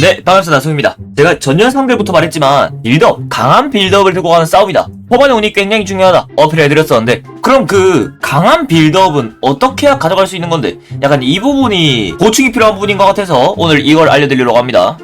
네, 반갑습니다. 승입니다. 제가 전 영상들부터 말했지만 빌드업, 강한 빌드업을 들고 가는 싸움이다. 초반에 운이 굉장히 중요하다. 어필해드렸었는데 그럼 그 강한 빌드업은 어떻게 가져갈 수 있는 건데 약간 이 부분이 보충이 필요한 부분인 것 같아서 오늘 이걸 알려드리려고 합니다.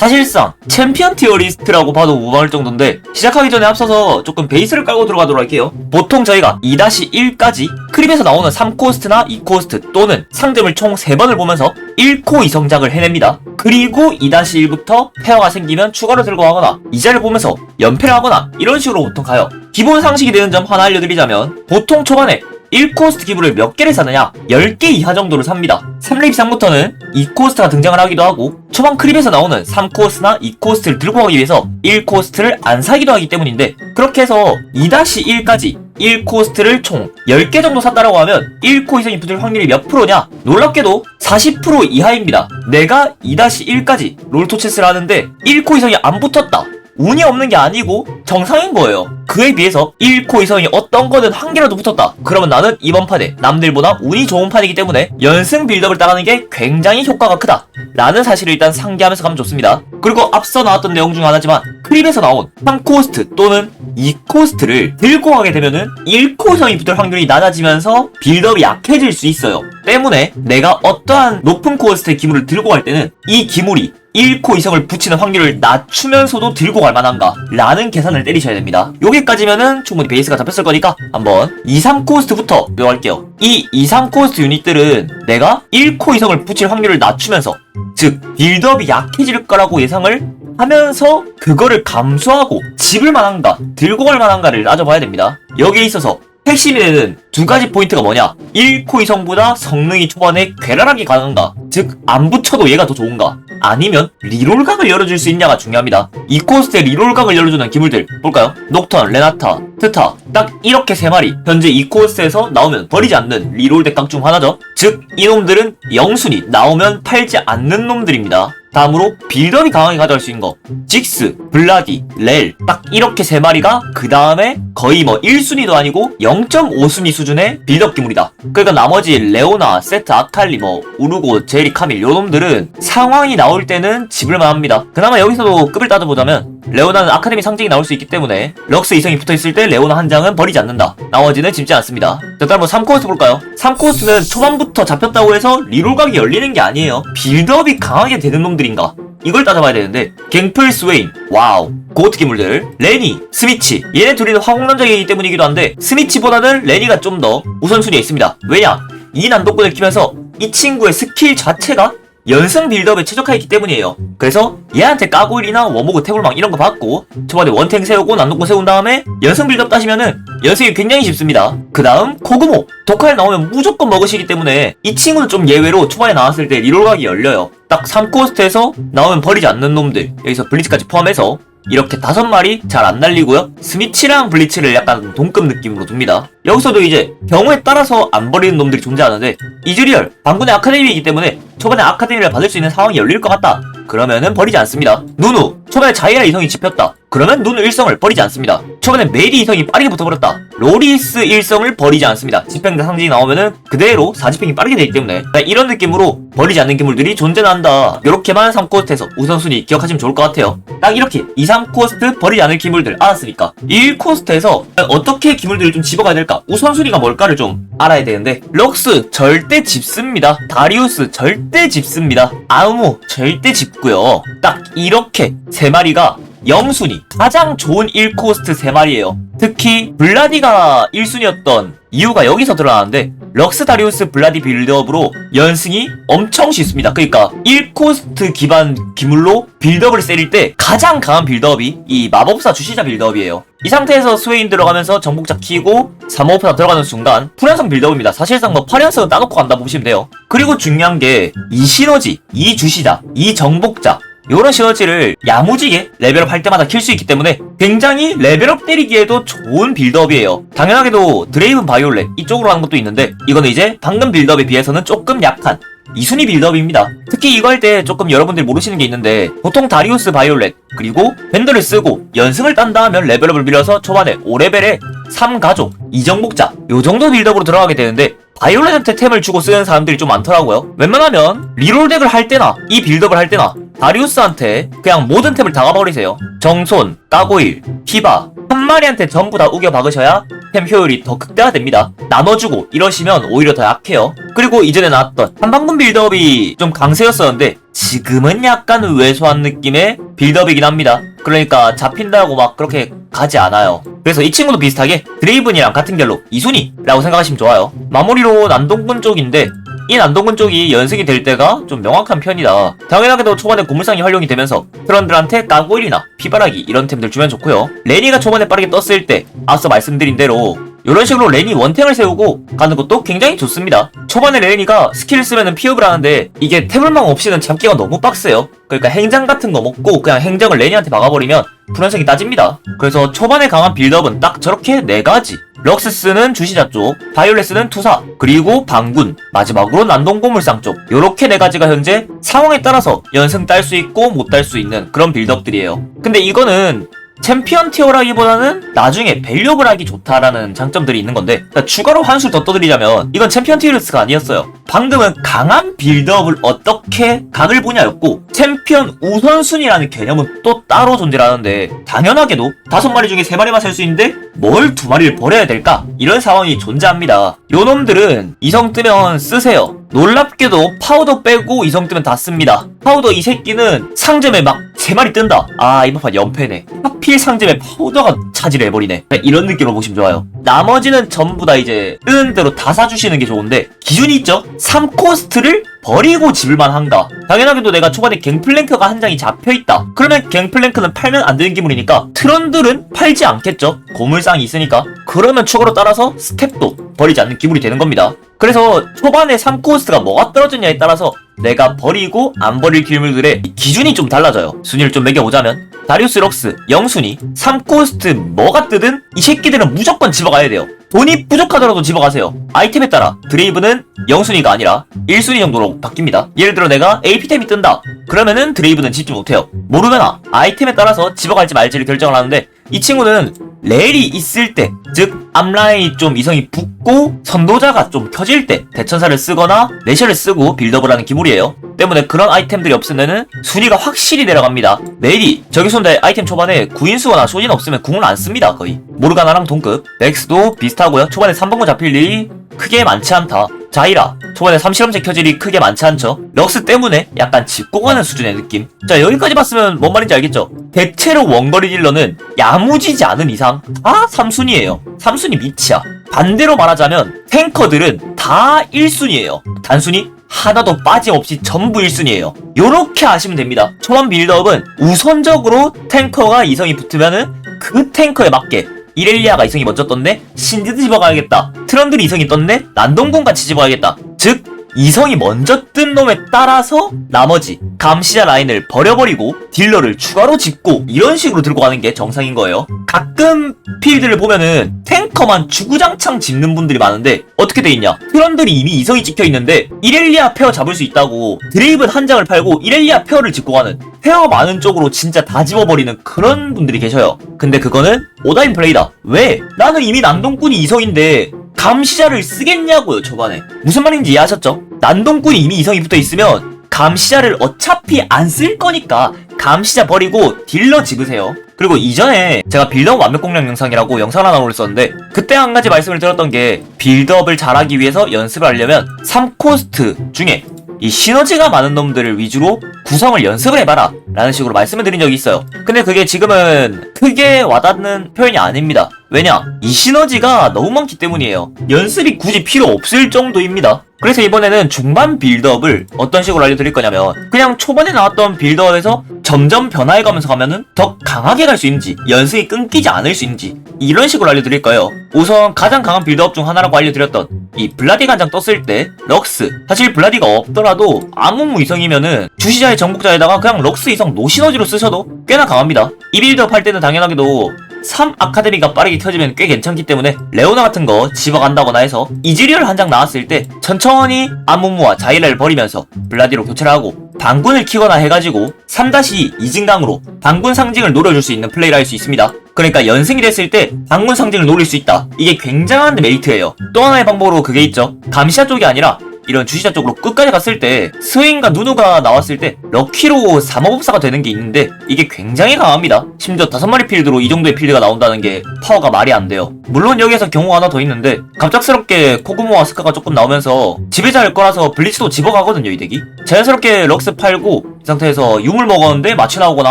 사실상 챔피언 티어 리스트라고 봐도 무방할 정도인데 시작하기 전에 앞서서 조금 베이스를 깔고 들어가도록 할게요. 보통 저희가 2-1까지 크립에서 나오는 3코스트나 2코스트 또는 상점을 총 3번을 보면서 1코 이성작을 해냅니다. 그리고 2-1부터 페어가 생기면 추가로 들고 가거나 이자를 보면서 연패를 하거나 이런 식으로 보통 가요. 기본 상식이 되는 점 하나 알려드리자면 보통 초반에 1코스트 기부를 몇 개를 사느냐 10개 이하 정도를 삽니다 3렙 이상부터는 2코스트가 등장을 하기도 하고 초반 크립에서 나오는 3코스나 2코스트를 들고 가기 위해서 1코스트를 안 사기도 하기 때문인데 그렇게 해서 2-1까지 1코스트를 총 10개 정도 샀다라고 하면 1코 이상이 붙을 확률이 몇 프로냐? 놀랍게도 40% 이하입니다. 내가 2-1까지 롤토체스를 하는데 1코 이상이 안 붙었다. 운이 없는 게 아니고 정상인 거예요. 그에 비해서 1코 이상이 어떤 거는 한 개라도 붙었다. 그러면 나는 이번 판에 남들보다 운이 좋은 판이기 때문에 연승 빌드업을 따라가는 게 굉장히 효과가 크다. 라는 사실을 일단 상기하면서 가면 좋습니다. 그리고 앞서 나왔던 내용 중 하나지만 크립에서 나온 3코스트 또는 2코스트를 들고 가게 되면은 1코 이상이 붙을 확률이 낮아지면서 빌드업이 약해질 수 있어요. 때문에 내가 어떠한 높은 코스트의 기물을 들고 갈 때는 이 기물이 1코 이상을 붙이는 확률을 낮추면서도 들고 갈 만한가? 라는 계산을 때리셔야 됩니다. 여기까지면은 충분히 베이스가 잡혔을 거니까 한번 2, 3코스트부터 배워갈게요. 이 2, 3코스트 유닛들은 내가 1코 이상을 붙일 확률을 낮추면서 즉 빌드업이 약해질 거라고 예상을 하면서 그거를 감수하고 집을 만한가 들고 갈 만한가를 따져봐야 됩니다. 여기에 있어서 핵심이 되는 두 가지 포인트가 뭐냐? 1코 이성보다 성능이 초반에 괴랄하게 강한가? 즉 안 붙여도 얘가 더 좋은가? 아니면 리롤각을 열어줄 수 있냐가 중요합니다. 2코스트의 리롤각을 열어주는 기물들 볼까요? 녹턴, 레나타, 트타 딱 이렇게 세 마리. 현재 2코스트에서 나오면 버리지 않는 리롤 덱각 중 하나죠. 즉 이놈들은 영순이 나오면 팔지 않는 놈들입니다 다음으로 빌드업이 강하게 가져갈 수 있는 거. 직스, 블라디, 렐 딱 이렇게 세 마리가 그 다음에 거의 뭐 1순위도 아니고 0.5순위 수준의 빌드업 기물이다. 그러니까 나머지 레오나, 세트, 아칼리, 뭐 우르고, 제리, 카밀 요놈들은 상황이 나올 때는 집을만 합니다. 그나마 여기서도 급을 따져보자면 레오나는 아카데미 상징이 나올 수 있기 때문에 럭스 이성이 붙어있을 때 레오나 한 장은 버리지 않는다. 나머지는 집지 않습니다. 자 다음 3코스트 볼까요? 3코스트는 초반부터 잡혔다고 해서 리롤각이 열리는 게 아니에요. 빌드업이 강하게 되는 놈들인가? 이걸 따져봐야 되는데 갱플 스웨인 와우. 고트 기물들 레니 스미치. 얘네 둘이는 화공남작이기 때문이기도 한데 스미치보다는 레니가 좀 더 우선순위에 있습니다. 왜냐? 이 난독권을 키면서 이 친구의 스킬 자체가 연승 빌드업에 최적화 있기 때문이에요. 그래서 얘한테 까골이나 워모그 태블망 이런 거 받고 초반에 원탱 세우고 난독권 세운 다음에 연승 빌드업 따시면은 연승이 굉장히 쉽습니다. 그 다음 코그모 독할 나오면 무조건 먹으시기 때문에 이 친구는 좀 예외로 초반에 나왔을 때 리롤각이 열려요. 딱 3코스트에서 나오면 버리지 않는 놈들 여기서 블리츠까지 포함해서 이렇게 다섯 마리 잘 안 날리고요. 스미치랑 블리츠를 약간 동급 느낌으로 둡니다. 여기서도 이제 경우에 따라서 안 버리는 놈들이 존재하는데 이즈리얼 방군의 아카데미이기 때문에 초반에 아카데미를 받을 수 있는 상황이 열릴 것 같다. 그러면은 버리지 않습니다. 누누 초반에 자이라 이성이 집혔다. 그러면 누누 일성을 버리지 않습니다. 초반에 메리 이성이 빠르게 붙어버렸다. 로리스 일성을 버리지 않습니다. 집행자 상징이 나오면은 그대로 4집행이 빠르게 되기 때문에 자, 이런 느낌으로 버리지 않는 기물들이 존재한다. 이렇게만 3코스트에서 우선순위 기억하시면 좋을 것 같아요. 딱 이렇게 2, 3코스트 버리지 않을 기물들 알았으니까 1코스트에서 어떻게 기물들을 좀 집어가야 될까? 우선순위가 뭘까를 좀 알아야 되는데 럭스 절대 집습니다. 다리우스 절대 집습니다. 아우무 절대 집고요. 딱 이렇게 세 마리가 영순위 가장 좋은 1코스트 세 마리예요. 특히 블라디가 1순위였던 이유가 여기서 드러나는데 럭스 다리우스 블라디 빌드업으로 연승이 엄청 쉽습니다. 그러니까 1코스트 기반 기물로 빌드업을 때릴 때 가장 강한 빌드업이 이 마법사 주시자 빌드업이에요. 이 상태에서 스웨인 들어가면서 정복자 키고 3호프다 들어가는 순간 풀연성 빌드업입니다. 사실상 뭐 8연승은 따놓고 간다 보시면 돼요. 그리고 중요한 게 이 시너지, 이 주시자, 이 정복자 요런 시너지를 야무지게 레벨업 할 때마다 킬 수 있기 때문에 굉장히 레벨업 때리기에도 좋은 빌드업이에요. 당연하게도 드레이븐 바이올렛 이쪽으로 하는 것도 있는데 이거는 이제 방금 빌드업에 비해서는 조금 약한 이순위 빌드업입니다. 특히 이거 할 때 조금 여러분들이 모르시는 게 있는데 보통 다리우스 바이올렛 그리고 밴더를 쓰고 연승을 딴다 하면 레벨업을 밀어서 초반에 5레벨에 3가족, 2정복자 요 정도 빌드업으로 들어가게 되는데 바이올렛한테 템을 주고 쓰는 사람들이 좀 많더라고요. 웬만하면 리롤 덱을 할 때나 이 빌드업을 할 때나 다리우스한테 그냥 모든 템을 다 가버리세요. 정손, 까고일, 피바 한 마리한테 전부 다 우겨 박으셔야 템 효율이 더 극대화됩니다. 나눠주고 이러시면 오히려 더 약해요. 그리고 이전에 나왔던 한방금 빌드업이 좀 강세였었는데 지금은 약간 왜소한 느낌의 빌드업이긴 합니다. 그러니까 잡힌다고 막 그렇게 가지 않아요. 그래서 이 친구도 비슷하게 드레이븐이랑 같은 결로 이순위라고 생각하시면 좋아요. 마무리로 난동군 쪽인데 이 난동군 쪽이 연승이 될 때가 좀 명확한 편이다. 당연하게도 초반에 고물상이 활용이 되면서 트런들한테 까고일이나 피바라기 이런 템들 주면 좋고요. 레니가 초반에 빠르게 떴을 때 앞서 말씀드린 대로 이런 식으로 레니 원탱을 세우고 가는 것도 굉장히 좋습니다. 초반에 레니가 스킬을 쓰면은 피업을 하는데 이게 태블망 없이는 잡기가 너무 빡세요. 그러니까 행장 같은 거 먹고 그냥 행정을 레니한테 박아버리면 불안성이 따집니다. 그래서 초반에 강한 빌드업은 딱 저렇게 네 가지. 럭스스는 주시자 쪽, 바이올레스는 투사, 그리고 방군, 마지막으로 난동고물상 쪽. 요렇게 네 가지가 현재 상황에 따라서 연승 딸 수 있고 못 딸 수 있는 그런 빌드업들이에요. 근데 이거는 챔피언 티어라기보다는 나중에 밸류업을 하기 좋다라는 장점들이 있는 건데 그러니까 추가로 한술 더 떠드리자면 이건 챔피언 티어리스가 아니었어요. 방금은 강한 빌드업을 어떻게 각을 보냐였고 챔피언 우선순위라는 개념은 또 따로 존재하는데 당연하게도 다섯 마리 중에 세 마리만 살수 있는데 뭘 두 마리를 버려야 될까 이런 상황이 존재합니다 요 놈들은 이성 뜨면 쓰세요 놀랍게도 파우더 빼고 이성 뜨면 다 씁니다. 파우더 이 새끼는 상점에 막 세 마리 뜬다. 아 이번 판 연패네. 하필 상점에 파우더가 차지를 해버리네. 이런 느낌으로 보시면 좋아요. 나머지는 전부 다 이제 뜨는 대로 다 사주시는 게 좋은데 기준이 있죠. 3코스트를 버리고 집을만 한가. 당연하게도 내가 초반에 갱플랭크가 한 장이 잡혀있다. 그러면 갱플랭크는 팔면 안 되는 기물이니까 트런들은 팔지 않겠죠. 고물상이 있으니까. 그러면 추가로 따라서 스텝도 버리지 않는 기물이 되는 겁니다. 그래서 초반에 3코스트가 뭐가 떨어졌냐에 따라서 내가 버리고 안 버릴 기물들의 기준이 좀 달라져요. 순위를 좀 매겨보자면 다리우스 럭스 0순위 3코스트 뭐가 뜨든 이 새끼들은 무조건 집어가야 돼요. 돈이 부족하더라도 집어가세요. 아이템에 따라 드레이브는 0순위가 아니라 1순위 정도로 바뀝니다. 예를 들어 내가 AP템이 뜬다. 그러면은 드레이브는 집지 못해요. 모르거나 아이템에 따라서 집어갈지 말지를 결정을 하는데 이 친구는 렐이 있을 때, 즉 앞라인이 좀 이성이 붙고 선도자가 좀 켜질 때 대천사를 쓰거나 내셔를 쓰고 빌드업을 하는 기물이에요. 때문에 그런 아이템들이 없으면은 순위가 확실히 내려갑니다. 멜이 저기 손대 아이템 초반에 구인수거나 쇼진 없으면 궁을 안 씁니다 거의. 모르가나랑 동급. 렉스도 비슷하고요. 초반에 3번고 잡힐 일이 크게 많지 않다. 자이라 초반에 3실험체 켜질이 크게 많지 않죠 럭스 때문에 약간 가는 수준의 느낌 자 여기까지 봤으면 뭔 말인지 알겠죠 대체로 원거리 딜러는 야무지지 않은 이상 다 3순위에요 3순위 밑이야 반대로 말하자면 탱커들은 다 1순위에요 단순히 하나도 빠짐없이 전부 1순위에요 요렇게 아시면 됩니다 초반 빌드업은 우선적으로 탱커가 이성이 붙으면은 그 탱커에 맞게 이렐리아가 이성이 먼저 떴네? 신드드 집어가야겠다. 트런들이 이성이 떴네? 난동군 같이 집어가야겠다. 즉, 이성이 먼저 뜬 놈에 따라서 나머지 감시자 라인을 버려버리고 딜러를 추가로 짓고 이런 식으로 들고 가는 게 정상인 거예요. 가끔 필드를 보면은 탱커만 주구장창 짚는 분들이 많은데 어떻게 돼 있냐? 트런들이 이미 이성이 찍혀 있는데 이렐리아 페어 잡을 수 있다고 드레이븐 한 장을 팔고 이렐리아 페어를 짚고 가는 페어 많은 쪽으로 진짜 다 집어버리는 그런 분들이 계셔요. 근데 그거는 오다인 플레이다. 왜? 나는 이미 난동꾼이 이성인데 감시자를 쓰겠냐고요 초반에. 무슨 말인지 이해하셨죠? 난동꾼이 이미 이성이 붙어 있으면 감시자를 어차피 안 쓸 거니까 감시자 버리고 딜러 집으세요. 그리고 이전에 제가 빌드업 완벽 공략 영상이라고 영상 하나 올렸었는데 그때 한 가지 말씀을 드렸던 게 빌드업을 잘하기 위해서 연습을 하려면 3코스트 중에 이 시너지가 많은 놈들을 위주로 구성을 연습을 해봐라 라는 식으로 말씀을 드린 적이 있어요. 근데 그게 지금은 크게 와닿는 표현이 아닙니다 왜냐 이 시너지가 너무 많기 때문이에요. 연습이 굳이 필요 없을 정도입니다. 그래서 이번에는 중반 빌드업을 어떤 식으로 알려드릴 거냐면 그냥 초반에 나왔던 빌드업에서 점점 변화해가면서 가면은 더 강하게 갈 수 있는지 연습이 끊기지 않을 수 있는지 이런 식으로 알려드릴 거예요. 우선 가장 강한 빌드업 중 하나라고 알려드렸던 이 블라디 간장 떴을 때 럭스. 사실 블라디가 없더라도 아무 이성이면은 주시자의 전국자에다가 그냥 럭스 이성 노시너지로 쓰셔도 꽤나 강합니다. 이 빌드업 할 때는 당연하게도 3 아카데미가 빠르게 켜지면 꽤 괜찮기 때문에 레오나 같은 거 집어간다거나 해서 이즈리얼 한 장 나왔을 때 천천히 아무무와 자이라를 버리면서 블라디로 교체를 하고 반군을 키거나 해가지고 3-2 증강으로 반군 상징을 노려줄 수 있는 플레이를 할 수 있습니다. 그러니까 연승이 됐을 때 반군 상징을 노릴 수 있다. 이게 굉장한 메리트예요. 또 하나의 방법으로 그게 있죠. 감시자 쪽이 아니라 이런 주시자 쪽으로 끝까지 갔을 때 스웨인과 누누가 나왔을 때 럭키로 3호법사가 되는 게 있는데 이게 굉장히 강합니다. 심지어 다섯 마리 필드로 이 정도의 필드가 나온다는 게 파워가 말이 안 돼요. 물론 여기에서 경우가 하나 더 있는데 갑작스럽게 코그모와 스카가 조금 나오면서 지배자일 거라서 블리츠도 집어가거든요 이 덱이. 자연스럽게 럭스 팔고 이 상태에서 융을 먹었는데 마치 나오거나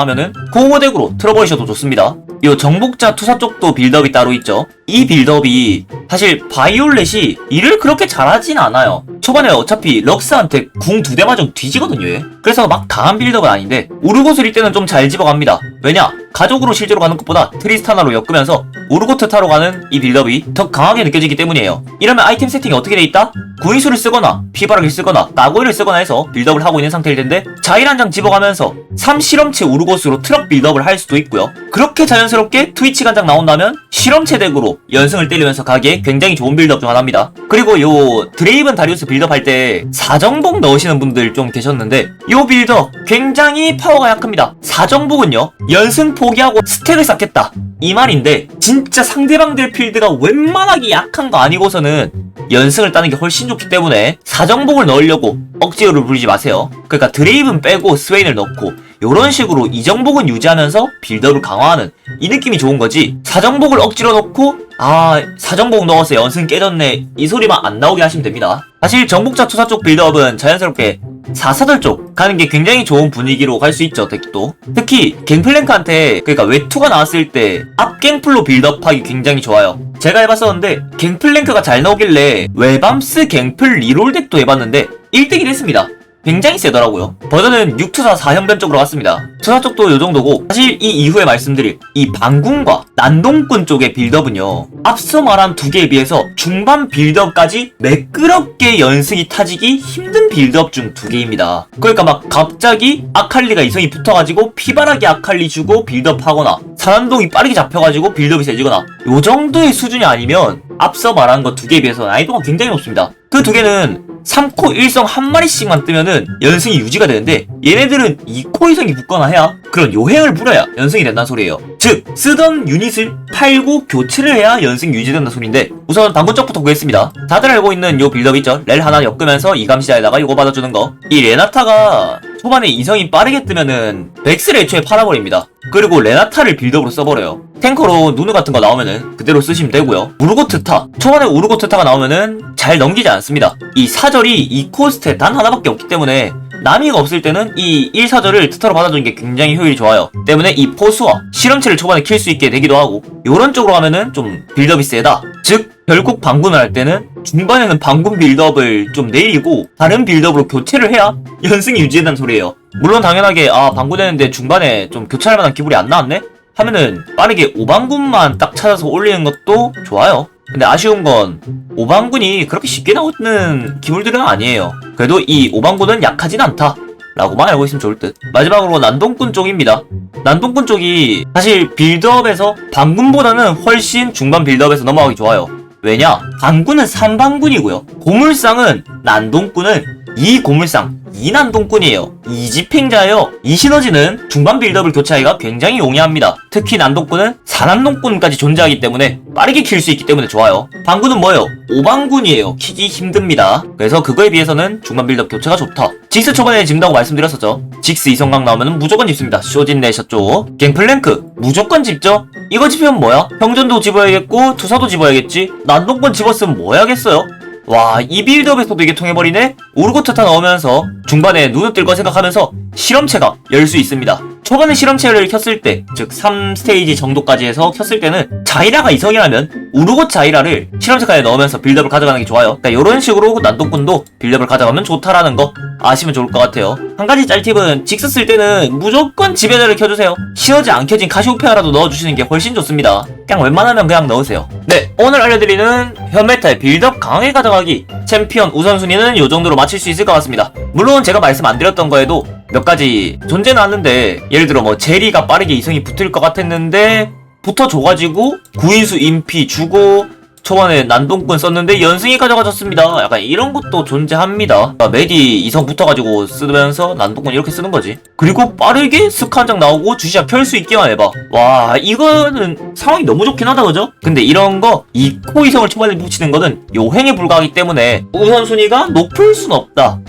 하면은 코그모 덱으로 틀어버리셔도 좋습니다. 요 정복자 투사 쪽도 빌드업이 따로 있죠. 이 빌드업이 사실 바이올렛이 일을 그렇게 잘하진 않아요. 초반에 어차피 럭스한테 궁 두 대 맞으면 뒤지거든요. 얘. 그래서 막 강한 빌드업은 아닌데 우르고스 이때는 좀 잘 집어갑니다. 왜냐? 가족으로 실제로 가는 것보다 트리스타나로 엮으면서 우르고트 타로 가는 이 빌드업이 더 강하게 느껴지기 때문이에요. 이러면 아이템 세팅이 어떻게 돼 있다? 구인수를 쓰거나 피바락을 쓰거나 나고이를 쓰거나 해서 빌드업을 하고 있는 상태일 텐데 자일 한 장 집어가면서 3실험체 우르고스로 트럭 빌드업을 할 수도 있고요. 그렇게 자연스럽게 트위치 간장 나온다면 실험체 덱으로 연승을 때리면서 가기에 굉장히 좋은 빌드업 중 하나입니다. 그리고 요 드레이븐 다리우스 빌드업 할 때 사정복 넣으시는 분들 좀 계셨는데 요 빌드업 굉장히 파워가 약합니다. 사정복은요 연승 포기하고 스택을 쌓겠다 이 말인데 진짜 상대방들 필드가 웬만하게 약한 거 아니고서는 연승을 따는 게 훨씬 좋기 때문에 사정복을 넣으려고 억지로를 부리지 마세요. 그러니까 드레이븐 빼고 스웨인을 넣고 요런 식으로 이정복은 유지하면서 빌드업을 강화하는 이 느낌이 좋은 거지 사정복을 억지로 넣고 아 사정복 넣어서 연승 깨졌네 이 소리만 안 나오게 하시면 됩니다. 사실 정복자 투사 쪽 빌드업은 자연스럽게 사사들 쪽 가는 게 굉장히 좋은 분위기로 갈 수 있죠 덱도. 특히 갱플랭크한테 그러니까 외투가 나왔을 때 앞갱플로 빌드업하기 굉장히 좋아요. 제가 해봤었는데 갱플랭크가 잘 나오길래 외밤스 갱플 리롤 덱도 해봤는데 1대1 했습니다 굉장히 세더라고요. 버전은 6투사 4형변 쪽으로 갔습니다. 투사 쪽도 요 정도고 사실 이 이후에 말씀드릴 이 방군과 난동꾼 쪽의 빌드업은요. 앞서 말한 두 개에 비해서 중반 빌드업까지 매끄럽게 연승이 타지기 힘든 빌드업 중 두 개입니다. 그러니까 막 갑자기 아칼리가 이성이 붙어가지고 피바라기 아칼리 주고 빌드업 하거나 산안동이 빠르게 잡혀가지고 빌드업이 세지거나 요 정도의 수준이 아니면 앞서 말한 것 두 개에 비해서 난이도가 굉장히 높습니다. 그 두 개는 3코 1성 한 마리씩만 뜨면은 연승이 유지가 되는데 얘네들은 2코 이성이 붙거나 해야 그런 요행을 부려야 연승이 된다는 소리예요. 즉 쓰던 유닛을 팔고 교체를 해야 연승 유지된다는 소리인데 우선 방금 쪽부터 보겠습니다. 다들 알고 있는 요 빌드업 있죠? 렐 하나 엮으면서 이감시자에다가 요거 받아주는 거. 이 레나타가 초반에 이성이 빠르게 뜨면은 백스를 애초에 팔아버립니다. 그리고 레나타를 빌드업으로 써버려요. 탱커로 누누 같은 거 나오면은 그대로 쓰시면 되고요. 우르고트타. 초반에 우르고트타가 나오면은 잘 넘기지 않습니다. 이 사절이 이 코스트에 단 하나밖에 없기 때문에 남이가 없을 때는 이 1사절을 트타로 받아주는 게 굉장히 효율이 좋아요. 때문에 이 포수와 실험체를 초반에 킬 수 있게 되기도 하고 요런 쪽으로 가면은 좀 빌드업이 세다. 즉 결국 방군을 할 때는 중반에는 방군 빌드업을 좀 내리고 다른 빌드업으로 교체를 해야 연승이 유지된다는 소리예요. 물론 당연하게 아 방군했는데 중반에 좀 교체할 만한 기분이 안 나왔네? 하면은 빠르게 오방군만 딱 찾아서 올리는 것도 좋아요. 근데 아쉬운 건 오방군이 그렇게 쉽게 나오는 기물들은 아니에요. 그래도 이 오방군은 약하진 않다. 라고만 알고 있으면 좋을 듯. 마지막으로 난동꾼 쪽입니다. 난동꾼 쪽이 사실 빌드업에서 방군보다는 훨씬 중반 빌드업에서 넘어가기 좋아요. 왜냐? 방군은 3방군이고요. 고물상은 난동꾼은 2고물상 2난동꾼이에요. 2집행자예요. 이 시너지는 중반 빌드업을 교체하기가 굉장히 용이합니다. 특히 난동꾼은 4난동꾼까지 존재하기 때문에 빠르게 킬 수 있기 때문에 좋아요. 방군은 뭐예요? 5방군이에요. 키기 힘듭니다. 그래서 그거에 비해서는 중반 빌드업 교체가 좋다. 직스 초반에 집다고 말씀드렸었죠. 직스 이성강 나오면 무조건 집습니다. 쇼진 내셨죠. 갱플랭크 무조건 집죠. 이거 집으면 뭐야? 형전도 집어야겠고 투사도 집어야겠지. 난동꾼 집었으면 뭐 해야겠어요? 와, 이 빌드업에서도 이게 통해버리네? 우르고트타 넣으면서 중반에 눈을 뜰 거 생각하면서 실험체가 열 수 있습니다. 초반에 실험체를 켰을 때, 즉 3스테이지 정도까지 해서 켰을 때는 자이라가 이성이라면 우르고 자이라를 실험체까지 넣으면서 빌드업을 가져가는 게 좋아요. 그러니까 이런 식으로 난동꾼도 빌드업을 가져가면 좋다라는 거 아시면 좋을 것 같아요. 한 가지 짤팁은 직스 쓸 때는 무조건 지배자를 켜주세요. 시너지 안 켜진 카시오페아라도 넣어주시는 게 훨씬 좋습니다. 그냥 웬만하면 그냥 넣으세요. 네, 오늘 알려드리는 현메탈 빌드업 강하게 가져가기 챔피언 우선순위는 이 정도로 마칠 수 있을 것 같습니다. 물론 제가 말씀 안 드렸던 거에도 몇 가지 존재는 하는데 예를 들어 뭐 제리가 빠르게 이성이 붙을 것 같았는데 붙어줘가지고 구인수 인피 주고 초반에 난동꾼 썼는데 연승이 가져가졌습니다. 약간 이런 것도 존재합니다. 아, 메디 이성 붙어가지고 쓰면서 난동꾼 이렇게 쓰는 거지. 그리고 빠르게 스카 한장 나오고 주시장 펼 수 있게만 해봐. 와 이거는 상황이 너무 좋긴 하다 그죠? 근데 이런 거 이코 이성을 초반에 붙이는 거는 요행에 불과하기 때문에 우선순위가 높을 순 없다.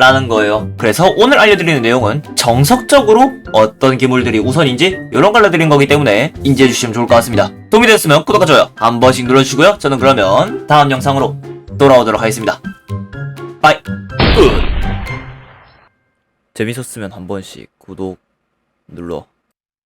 라는 거예요. 그래서 오늘 알려드리는 내용은 정석적으로 어떤 기물들이 우선인지 이런 걸 알려드린 거기 때문에 인지해 주시면 좋을 것 같습니다. 도움이 되셨으면 구독과 좋아요 한 번씩 눌러주시고요. 저는 그러면 다음 영상으로 돌아오도록 하겠습니다. 바이 끝! 재밌었으면 한 번씩 구독 눌러